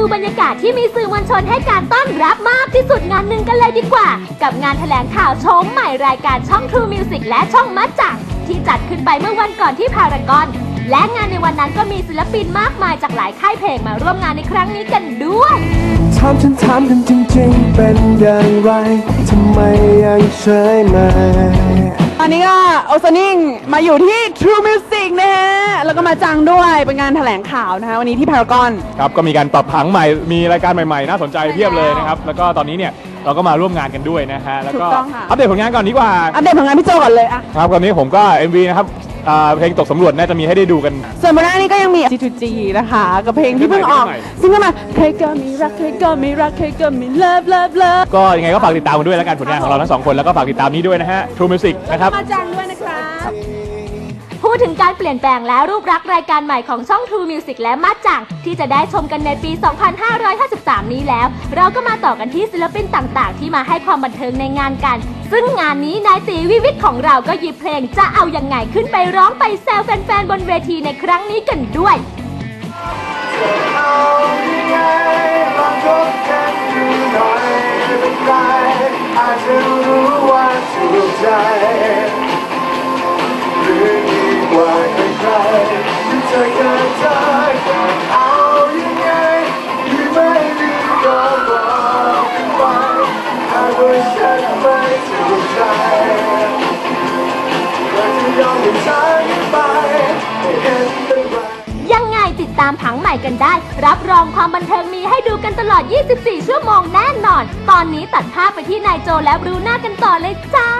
ดูบรรยากาศที่มีสื่อมวลชนให้การต้อนรับมากที่สุดงานหนึ่งกันเลยดีกว่า กับงานแถลงข่าวชมใหม่รายการช่อง True Music และช่องมัดจังที่จัดขึ้นไปเมื่อวันก่อนที่พารากอน และงานในวันนั้นก็มีศิลปินมากมายจากหลายค่ายเพลงมาร่วมงานในครั้งนี้กันด้วยถามฉันถามกันจริงๆ เป็นอย่างไรทำไมยังเฉยมย ตอนนี้ก็โอซนิ่งมาอยู่ที่ True Music นะฮะ แล้วก็มาจังด้วยเป็นงานแถลงข่าวนะคะวันนี้ที่พารากอน ครับ ก็มีการปรับผังใหม่ มีรายการใหม่ๆ น่าสนใจเพียบเลยนะครับ แล้วก็ตอนนี้เนี่ยเราก็มาร่วมงานกันด้วยนะฮะ แล้วก็ถูกต้องค่ะ อัปเดตผลงานก่อนดีกว่า อัปเดตผลงานพี่โจก่อนเลยอะ ครับตอนนี้ผมก็ MV นะครับ อ่าเพลงตกสำรวจน่าจะมีให้ได้ดูกัน ส่วนบนหน้านี้ก็ยังมี G2G นะคะ กับเพลงที่เพิ่งออกใหม่ซึ่งก็มาใครก็มีรักใครก็มีรักใครก็มีเลิฟเลิฟเลิฟก็ยังไงก็ฝากติดตามกันด้วยแล้วกันผลงานของเราทั้งสองคนแล้วก็ฝากติดตามนี้ด้วยนะฮะ True Music นะครับ มาจังด้วยนะครับ พูดถึงการเปลี่ยนแปลงและรูปลักษ์รายการใหม่ของช่อง True Music และมัดจังที่จะได้ชมกันในปี 2553 นี้แล้ว เราก็มาต่อกันที่ศิลปินต่างๆ ที่มาให้ความบันเทิงในงานกัน ซึ่งงานนี้นายตีวิวิทของเราก็หยิบเพลงจะเอาอยังไงขึ้นไปร้องไปแซวแฟนๆบนเวทีในครั้งนี้กันด้วยอายังไงลองคบกันดูหน่อยไม่เป็นไรอาจจะรู้ว่าถูกใจ ใครๆที่เธอกินเธอกันเอายังไงหรือไม่ดีก็บอกไปหากว่าฉันไม่ถูกใจก็จะยอมให้ฉันไปไม่เห็นเป็นไร ยังไงติดตามผังใหม่กันได้ รับรองความบันเทิงมีให้ดูกันตลอด 24 ชั่วโมงแน่นอน ตอนนี้ตัดภาพไปที่นายโจและบรูน่ากันต่อเลยจ้า